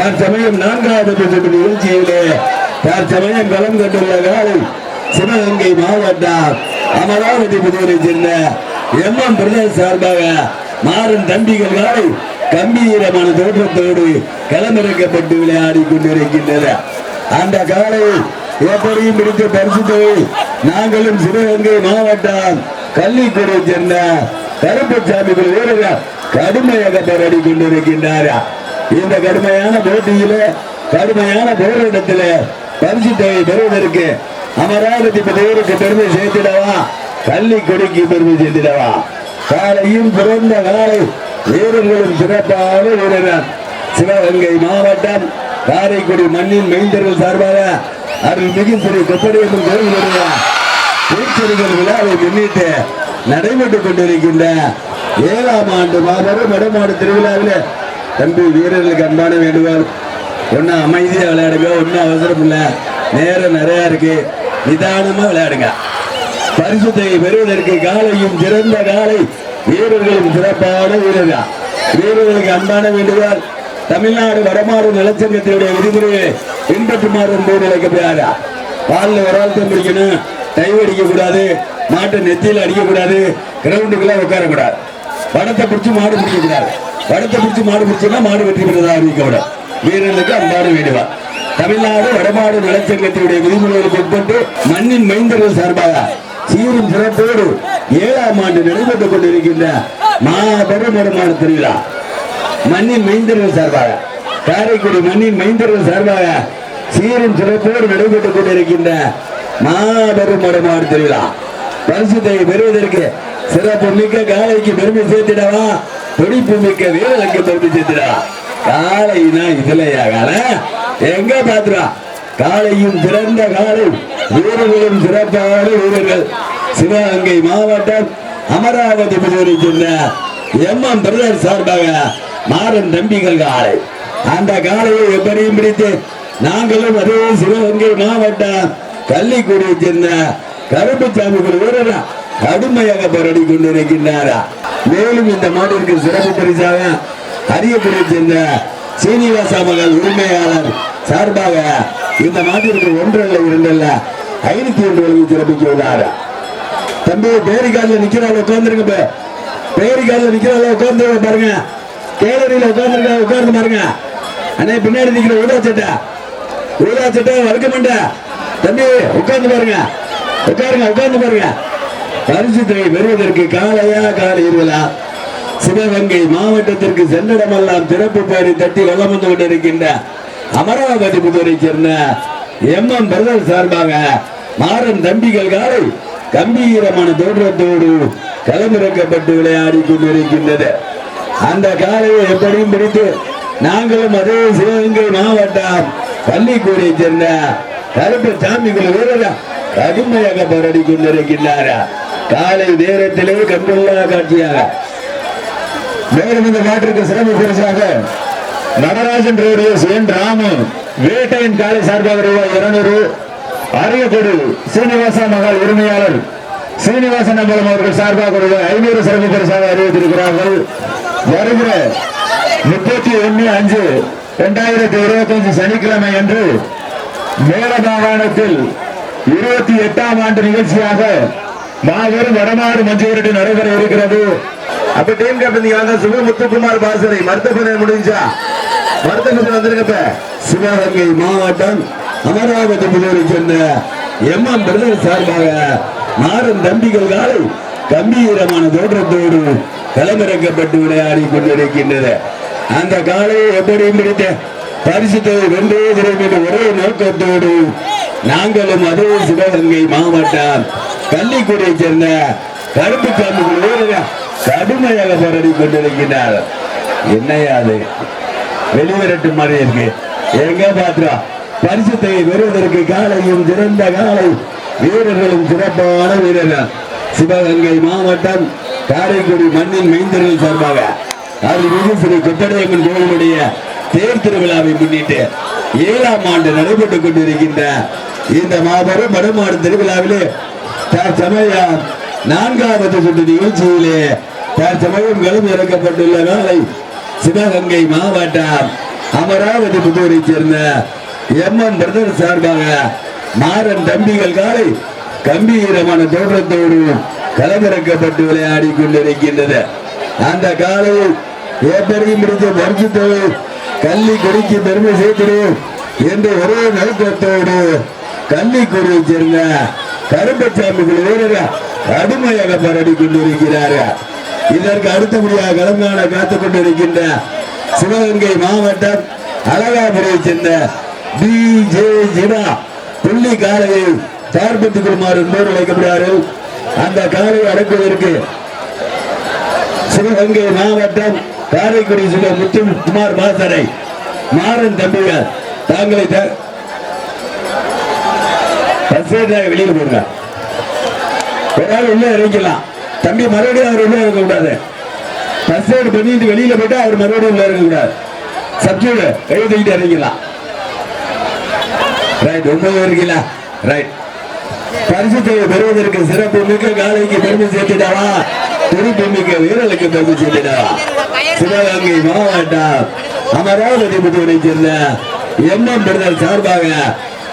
தற்சமயம் நான்காவது சுற்று நிகழ்ச்சியிலே தற்சமயம் களம் கண்டுள்ள காலை சிவகங்கை மாவட்டம் அமராவதி புதுவரை சேர்ந்த எம் எம் பிரதேச சார்பாக மாறன் தம்பிகள் காலை கம்பீரமான தோற்றத்தோடு களமிறக்கப்பட்டு விளையாடி கொண்டிருக்கின்றன. அந்த காலை எப்படியும் பிடித்து பரிசு நாங்களும் சிவகங்கை மாவட்டம் கள்ளிக்குடி சேர்ந்த கருப்பசாமி வீரர்கள் கடுமையாக போராடி கொண்டிருக்கின்றார்கள் இந்த கடுமையான போட்டியில கடுமையான போராட்டத்தில பரிசு தொகை பெறுவதற்கு அமராவதி பெயருக்கு பெருமை சேர்த்திடவா? கள்ளிக்குடிக்கு பெருமை சேர்த்திடவா? காலையும் பிறந்த காலை வீரர்களும் சிறப்பான வீரர்கள். சிவகங்கை மாவட்டம் காரைக்குடி மண்ணின் மைந்தர்கள் சார்பாக அருள்மிகு ஸ்ரீ கொப்படியம்மன் கோயிலுடைய திருச்செருகல் விழாவை முன்னிட்டு நடைபெற்றுக் கொண்டிருக்கின்ற ஏழாம் ஆண்டு மாபெரும் வடமாடு திருவிழாவில் தம்பி வீரர்களுக்கு அன்பான வேண்டுகோள். ஒன்னும் அமைதியா விளையாடுங்க ஒன்னும் அவசரம் இல்லை. நேரம் நிறைய இருக்கு. நிதானமா விளையாடுங்க. பரிசுத்தை பெறுவதற்கு காலையும் சிறந்த காலை வீரர்களும் சிறப்பான வீரர்கள். வீரர்களுக்கு அன்பான வேண்டுகோள். தமிழ்நாடு வடமாறு நலச்சங்கத்தினுடைய விதிமுறையை பின்பற்றுமாறு என்பது நிலைக்கப்படுகிறாரா. பாலில் ஒரு ஆள் பிடிக்கணும் டைவ் அடிக்க கூடாது மாட்டை நெத்தியில் அடிக்கக்கூடாது. கிரவுண்டுக்குள்ள உட்கார கூடாது படத்தை மாடு பிடிக்கக்கூடாது. வடத்தை படத்தை மாடு பிடிச்சா மாடு வெற்றி பெற்றதா அறிவிக்கப்படும் வீரர்களுக்கு அன்பாடு வேண்டுவார் தமிழ்நாடு வடமாடு நலச்சங்கத்தினுடைய விதிமுறைகளுக்கு உட்பட்டு மண்ணின் மைந்தர்கள் சார்பாக சீரும் சிறப்போடு ஏழாம் ஆண்டு நடைபெற்றுக் கொண்டிருக்கின்ற மாபெரும் வருமான திருவிழா. மண்ணின் மைந்தர்கள் சார்பாக காரைக்குடி மண்ணின் மைந்தர்கள் சார்பாக சீரும் சிறப்போடு நடைபெற்றுக் கொண்டிருக்கின்ற மாபெரும் வருமான திருவிழா. பரிசுத்தை பெறுவதற்கு சிறப்பு மிக்க காலைக்கு பெருமை சேர்த்திடவா? துடிப்பு மிக்க வீரர்களுக்கு பெருமை சேர்த்திடவா காலைனா இதுலையா காலை? எங்க பாத்துரா காலையும் சிறந்த காலை. வீரர்களும் சிறப்பான வீரர்கள். சிவகங்கை மாவட்டம் அமராவதி புதுவரை சொன்ன எம் எம் பிரதர் சார்பாக மாறன் தம்பிகள் காலை. அந்த காலையை எப்படியும் பிடித்து நாங்களும் அதே சிவகங்கை மாவட்டம் கள்ளிக்குடியை சேர்ந்த கருப்புசாமி வீரரா. கடுமையாக போராடி கொண்டிருக்கின்றாரா. மேலும் இந்த மாட்டிற்கு சிறப்பு பரிசாக அரியக்குடியை சேர்ந்த சீனிவாச மகள் உரிமையாளர் சார்பாக இந்த மாட்டிற்கு ஒன்றல்ல இரண்டல்ல ஐநூத்தி ஒன்று வழங்கி சிறப்பிக்க உள்ளாரா தம்பி பேரிக்காலில் நிக்கிறாள் உட்கார்ந்துருங்க பேரிக்காலில் நிக்கிறாள் உட்கார்ந்து பாருங்க. கேலரியில உட்கார்ந்துருக்க உட்கார்ந்து பாருங்க. அண்ணே பின்னாடி நிக்கிற ஊதா சட்டை. ஊதா சட்டை வறுக்க தம்பி உட்கார்ந்து பாருங்க. உட்காருங்க உட்கார்ந்து பாருங்க. பரிசுத்தை பெறுவதற்கு காலையா காலையிர்களா சிவகங்கை மாவட்டத்திற்கு சென்னிடமெல்லாம் திறப்பு பேரை தட்டி வளம் வந்து கொண்டிருக்கின்ற அமராவதி புதுரை சேர்ந்த எம் எம் பிரதர் சார்பாக மாறன் தம்பிகள் காலை கம்பீரமான தோற்றத்தோடு களமிறக்கப்பட்டு விளையாடி கொண்டிருக்கின்றது. அந்த காலையை எப்படியும் பிடித்து நாங்களும் அதே சிவகங்கை மாவட்டம் பள்ளிக்கூடையை சேர்ந்த கருப்பு சாமிகள் வீரர்கள் கடுமையாக போராடி கொண்டிருக்கின்றாரா? காலை நேரத்திலே கண்கொள்ளா காட்சியாக மேலும் இந்த நாட்டிற்கு சிறப்பு பரிசாக நடராஜன் ரோடியஸ் என் ராமு வேட்டையின் காலை சார்பாக ரூபாய் இருநூறு அரியக்கொடு சீனிவாச மகள் உரிமையாளர் சீனிவாசன் அம்பலம் அவர்கள் சார்பாக ரூபாய் ஐநூறு சிறப்பு பரிசாக அறிவித்திருக்கிறார்கள். வருகிற முப்பத்தி ஒன்னு அஞ்சு இரண்டாயிரத்தி இருபத்தி அஞ்சு சனிக்கிழமை அன்று மேல மாகாணத்தில் இருபத்தி எட்டாம் ஆண்டு நிகழ்ச்சியாக மாபெரும் வடநாடு மஞ்சூரிட்டு நடைபெற இருக்கிறது. அப்ப டீம் கேப்டன் நீங்க சுப முத்துக்குமார் பாசறை மருத்துவமனை முடிஞ்சா. மருத்துவமனை வந்திருக்கப்ப சிவகங்கை மாவட்டம் அமராவதி புதூரை சென்ற எம் எம் பிரதர் சார்பாக மாறும் தம்பிகள் காலை கம்பீரமான தோற்றத்தோடு களமிறக்கப்பட்டு விளையாடி கொண்டிருக்கின்றது அந்த காலையை எப்படி பிடித்த பரிசுத்தை வென்றே திரும் ஒரே நோக்கத்தோடு நாங்களும் அதே சிவகங்கை மாவட்டம் கள்ளிக்குடியை சேர்ந்த கருப்பு சாமிகள் வீரர்கள் கடுமையாக போராடி கொண்டிருக்கிறார். என்னையா அது? வெளிவரட்டு மாதிரி இருக்கு. எங்க பாத்திரா பரிசுத்தை பெறுவதற்கு காலையும் சிறந்த காலை. வீரர்களும் சிறப்பான வீரர்கள். சிவகங்கை மாவட்டம் காரைக்குடி மண்ணின் மைந்தர்கள் சார்பாக அருள்மிகு ஸ்ரீ கொத்தடையம்மன் கோவிலுடைய தேர் திருவிழாவை முன்னிட்டு ஏழாம் ஆண்டு நடைபெற்றுக் கொண்டிருக்கின்ற இந்த மாபெரும் வடமாடு திருவிழாவிலே தற்சமயம் நான்காவது சுற்று நிகழ்ச்சியிலே தற்சமயம் களம் இறக்கப்பட்டுள்ள நாளை சிவகங்கை மாவட்டம் அமராவதி புதூரை சேர்ந்த எம் எம் பிரதர் சார்பாக மாறன் தம்பிகள் காலை கம்பீரமான தோற்றத்தோடு களமிறக்கப்பட்டு விளையாடி கொண்டிருக்கின்றது. அந்த காலையில் ஏப்பரையும் முடித்த வருஷத்தோடு கள்ளி கொடிக்கு பெருமை சேர்க்கிறோம் என்று ஒரே நோக்கத்தோடு கள்ளிக்குடியை சேர்ந்த கருப்பசாமி கடுமையாக பரடி கொண்டிருக்கிறார். இதற்கு அடுத்தபடியாக கலங்கான காத்துக் கொண்டிருக்கின்ற சிவகங்கை மாவட்டம் அழகாபுரியை சேர்ந்த பி ஜே ஜினா புள்ளி காலையை சார்பத்துக் கொள்ளுமாறு என்பவர் அழைக்கப்படுகிறார்கள். அந்த காலையை அடக்குவதற்கு சிவகங்கை மாவட்டம் காரைக்குடி சில முத்து குமார் மாசரை மாறன் தம்பிகள் தாங்களை த- வெளியில போடுங்க ஒரு ஆள் உள்ள இறங்கிக்கலாம் தம்பி மறுபடியும் அவர் உள்ள இருக்க கூடாது பஸ் பண்ணிட்டு வெளியில போயிட்டா அவர் மறுபடியும் உள்ள இருக்க கூடாது சப்ஜூடு எழுதிக்கிட்டு இறங்கிக்கலாம் ரைட் ஒன்பது இருக்கீங்களா? ரைட் பரிசுத்தை பெறுவதற்கு சிறப்பு மிக்க காலைக்கு பெருமை சேர்த்துட்டாவா? துடிப்பு மிக்க வீரர்களுக்கு பெருமை சேர்த்துட்டாவா? சிவகங்கை மாவட்டம் அமராவதி புதுவனை சேர்ந்த எம்எம் பிரதர் சார்பாக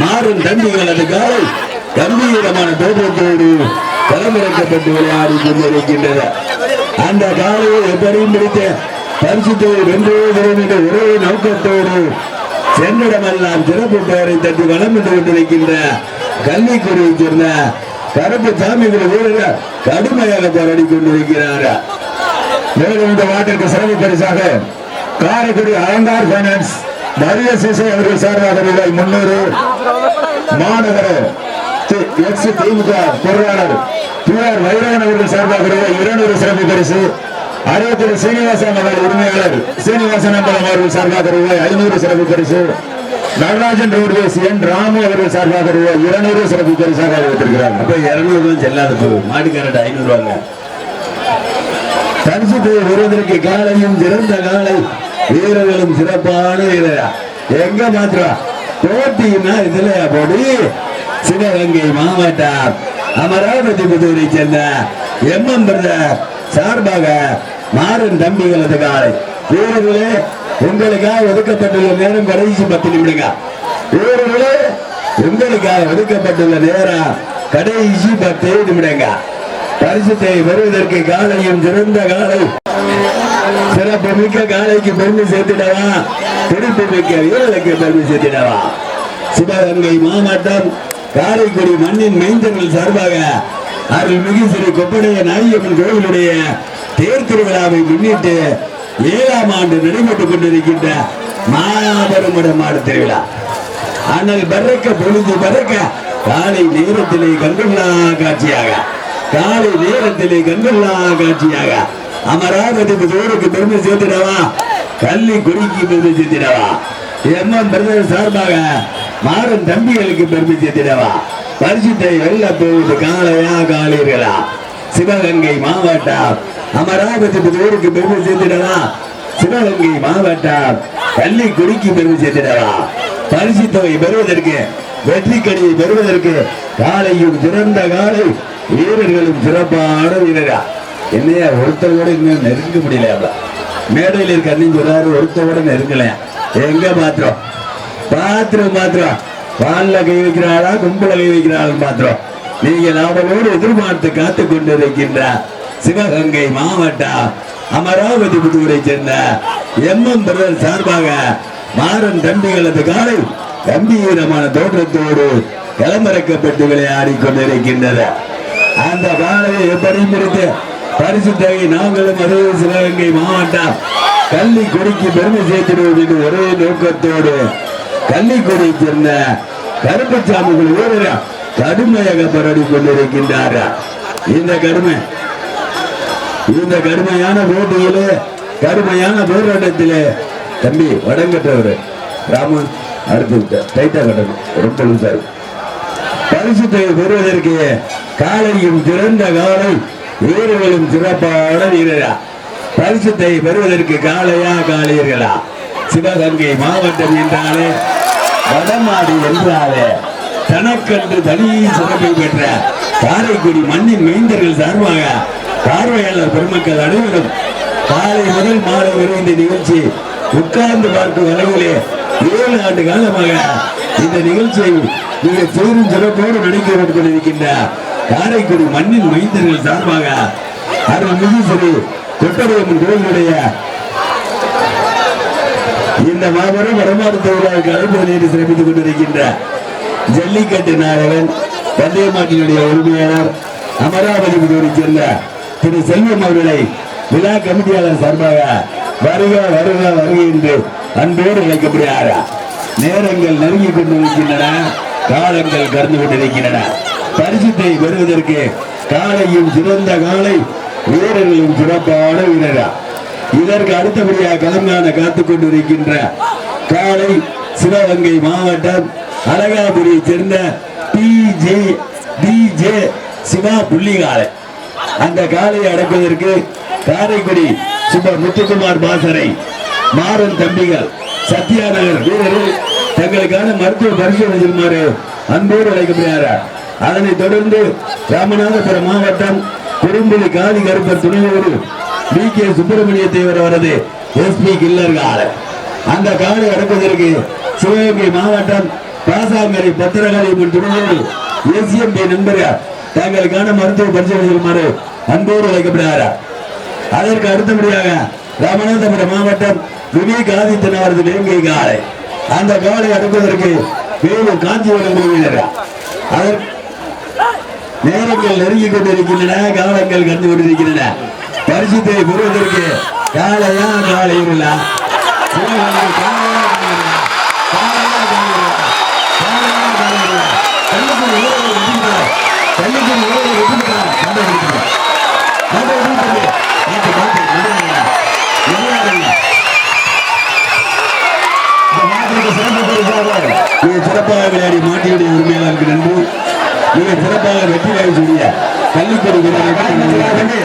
மாறும் தம்பிகளது காலை. கம்பீரமான தோற்றத்தோடு களமிறக்கப்பட்டு விளையாடி கொண்டிருக்கின்றது அந்த காலையை எப்படியும் பிடித்த பரிசுத்தை வென்றே என்ற ஒரே நோக்கத்தோடு சென்னிடமெல்லாம் சிறப்பு பெயரை தட்டி வளம் என்று கொண்டிருக்கின்ற கல்விக்குடியை சேர்ந்த கருப்பு சாமிகள் வீரர்கள் கடுமையாக போராடி கொண்டிருக்கிறார். மேலும் இந்த வாட்டிற்கு சிறப்பு பரிசாக காரைக்குடி அலங்கார் பைனான்ஸ் மரிய சிசை அவர்கள் சார்பாக ரூபாய் முன்னூறு. மாநகர எக்ஸ் திமுக பொருளாளர் பி ஆர் வைரவன் அவர்கள் சார்பாக ரூபாய் இருநூறு சிறப்பு பரிசு. அறுபத்தி சீனிவாசன் அவர்கள் உரிமையாளர் சீனிவாசன் அம்பலம் அவர்கள் சார்பாக ரூபாய் ஐநூறு சிறப்பு பரிசு. நடராஜன் ரோட்வேஸ் என் ராமு அவர்கள் சார்பாக ரூபாய் இருநூறு சிறப்பு பரிசாக அறிவித்திருக்கிறார். அப்ப இருநூறு செல்லாத போகும் மாட்டுக்காரட்ட ஐநூறு ரூபாங்க பரிசுத்தை வருவதற்கு காலையும் சிறந்த காலை வீரர்களும் சிறப்பான வீரரா. எங்க மாத்திரம் போட்டினா இதுல போடி சிவகங்கை மாவட்டம் அமராவதி புதூரை சேர்ந்த எம் எம் பிரதர் சார்பாக மாறன் தம்பிகளது காலை. வீரர்களே உங்களுக்காக ஒதுக்கப்பட்டுள்ள நேரம் கடைசி பத்து நிமிடங்க. வீரர்களே உங்களுக்காக ஒதுக்கப்பட்டுள்ள நேரம் கடைசி பத்து நிமிடங்க. பரிசுத்தை பெறுவதற்கு காலையும் சிறந்த காலை. சிறப்பு மிக்க காலைக்கு பெருமை சேர்த்துடவா? துடிப்பு மிக்க வீரர்களுக்கு பெருமை சேர்த்துடவா? சிவகங்கை மாவட்டம் காரைக்குடி மண்ணின் மைந்தர்கள் சார்பாக அருள்மிகு ஸ்ரீ கொப்படைய நாயகன் கோவிலுடைய தேர் திருவிழாவை முன்னிட்டு ஏழாம் ஆண்டு நடைபெற்றுக் கொண்டிருக்கின்ற மாபெரும் மாடு திருவிழா. ஆனால் பறக்க பொழுது பறக்க காலை நேரத்திலே கண்டுள்ளா காட்சியாக காலை நேரத்திலே கண்டுள்ளா காட்சியாக அமராவதி புதூருக்கு பெருமை சேர்த்திடவா? கள்ளி குடிக்கு பெருமை சேர்த்திடவா? எம்எம் பிரதர் சார்பாக மாறன் தம்பிகளுக்கு பெருமை சேர்த்திடவா? பரிசுத்தை வெல்ல போவது காளையா காலீர்களா சிவகங்கை மாவட்டம் அமராவதி புதூருக்கு பெருமை சேர்த்திடவா? சிவகங்கை மாவட்டம் கள்ளி குடிக்கு பெருமை சேர்த்திடவா? பரிசு தொகை பெறுவதற்கு வெற்றி கடியை பெறுவதற்கு காலையும் சிறந்த காலை வீரர்களும் சிறப்பான வீரரா என்னையா ஒருத்தர் கூட இன்னும் நெருங்க முடியல மேடையில் இருக்க அண்ணன் சொல்றாரு ஒருத்தரோட கூட நெருங்கலையா எங்க பாத்திரம்? பாத்திரம் பாத்திரம். பால்ல கை வைக்கிறாளா கும்பல கை வைக்கிறாள் பாத்திரம். நீங்கள் அவளோடு எதிர்பார்த்து காத்துக் கொண்டிருக்கின்ற சிவகங்கை மாவட்டம் அமராவதி புதூரை சேர்ந்த எம் எம் பிரதர் சார்பாக மாறன் தம்பிகளது காலை கம்பீரமான தோற்றத்தோடு களமிறக்கப்பட்டு விளையாடி கொண்டிருக்கின்றது அந்த காலையை எப்படி முடித்து பரிசு தொகை நாங்களும் அதே சிவகங்கை மாவட்டம் கள்ளி கொடிக்கு பெருமை சேர்த்திடுவது என்று ஒரே நோக்கத்தோடு கள்ளிக்கொடி சேர்ந்த கருப்பசாமிகள் வீரர் கடுமையாக பரடி கொண்டிருக்கின்றார். இந்த கடுமை இந்த கடுமையான போட்டியிலே கடுமையான போராட்டத்திலே தம்பி வடங்கட்டவர் ராமன் அடுத்து டைட்டா கட்டணும் ரொம்ப லூசாரு பரிசுத்தை பெறுவதற்கு காலையும் திறந்த காலை வீரர்களும் சிறப்பான வீரரா. பரிசுத்தை பெறுவதற்கு காளையா காளையர்களா. சிவகங்கை மாவட்டம் என்றாலே வடமாடி என்றாலே தனக்கன்று தனி சிறப்பை பெற்ற காரைக்குடி மண்ணின் மைந்தர்கள் சார்பாக பார்வையாளர் பெருமக்கள் அனைவரும் காலை முதல் மாலை வரும் இந்த நிகழ்ச்சி உட்கார்ந்து பார்க்கும் அளவிலே ஏழு ஆண்டு காலமாக இந்த நிகழ்ச்சியை மிக பெரும் சிறப்போடு நடிக்கப்பட்டுக் கொண்டிருக்கின்ற காரைக்குடி மண்ணின் மைந்தர்கள் சார்பாக அருள்மிகு ஸ்ரீ கொட்டடையம்மன் கோயிலுடைய இந்த மாபெரும் வடமாறு விழாவுக்கு அழைப்பு சிரமித்துக் சிறப்பித்துக் கொண்டிருக்கின்ற ஜல்லிக்கட்டு நாயகன் பந்தய மாட்டினுடைய உரிமையாளர் அமராவதி புதூரைச் சேர்ந்த திரு செல்வம் அவர்களை விழா கமிட்டியாளர் சார்பாக வருக வருக வருக என்று அன்போடு அழைக்கப்படுகிறாரா. நேரங்கள் நெருங்கிக் கொண்டிருக்கின்றன காலங்கள் கடந்து கொண்டிருக்கின்றன. பரிசுத்தை பெறுவதற்கு காலையும் சிறந்த காலை வீரர்களும் சிறப்பான வீரரா. இதற்கு அடுத்தபடியாக கலங்கான காத்துக் கொண்டிருக்கின்ற காலை சிவகங்கை மாவட்டம் அழகாபுரியை சேர்ந்த டிஜே டிஜே சிவா புள்ளிகாலை அந்த காலையை அடக்குவதற்கு காரைக்குடி சுப முத்துக்குமார் பாசறை மாறன் தம்பிகள் சத்யாநகர் வீரர்கள் தங்களுக்கான மருத்துவ பரிசோதனை செய்யுமாறு அன்போடு அழைக்கப்படுகிறார் அதனைத் தொடர்ந்து ராமநாதபுரம் மாவட்டம் குறும்புலி காதி கருப்பர் துணையோடு பி கே சுப்பிரமணிய தேவர் அவரது எஸ்பி கில்லர் காலை அந்த காலை அடக்குவதற்கு சிவகங்கை மாவட்டம் பாசாங்கரை பத்திரகாளியம்மன் துணையோடு எஸ்எம்பி நண்பர்கள் தங்களுக்கான மருத்துவ பரிசோதனை செல்லுமாறு அன்போடு அழைக்கப்படுகிறார். அதற்கு அடுத்தபடியாக ராமநாதபுரம் மாவட்டம் விவேக் ஆதித்தன் அவரது வேங்கை காலை. அந்த காலை அடக்குவதற்கு மேலும் காஞ்சிபுரம் குழுவினர் அதற்கு நேரங்கள் நெருங்கிக் கொண்டிருக்கின்றன காலங்கள் கண்டு கொண்டிருக்கின்றன. பரிசுத்தை பெறுவதற்கு காலையா காலையிலா சிவகங்கை சிறப்பாக விளையாடி மாட்டியுடைய உரிமையாளருக்கு நன்றி மிக சிறப்பாக வெற்றி வாய்ப்பு கள்ளிக்கொடி வீரர்களுக்கு நன்றி.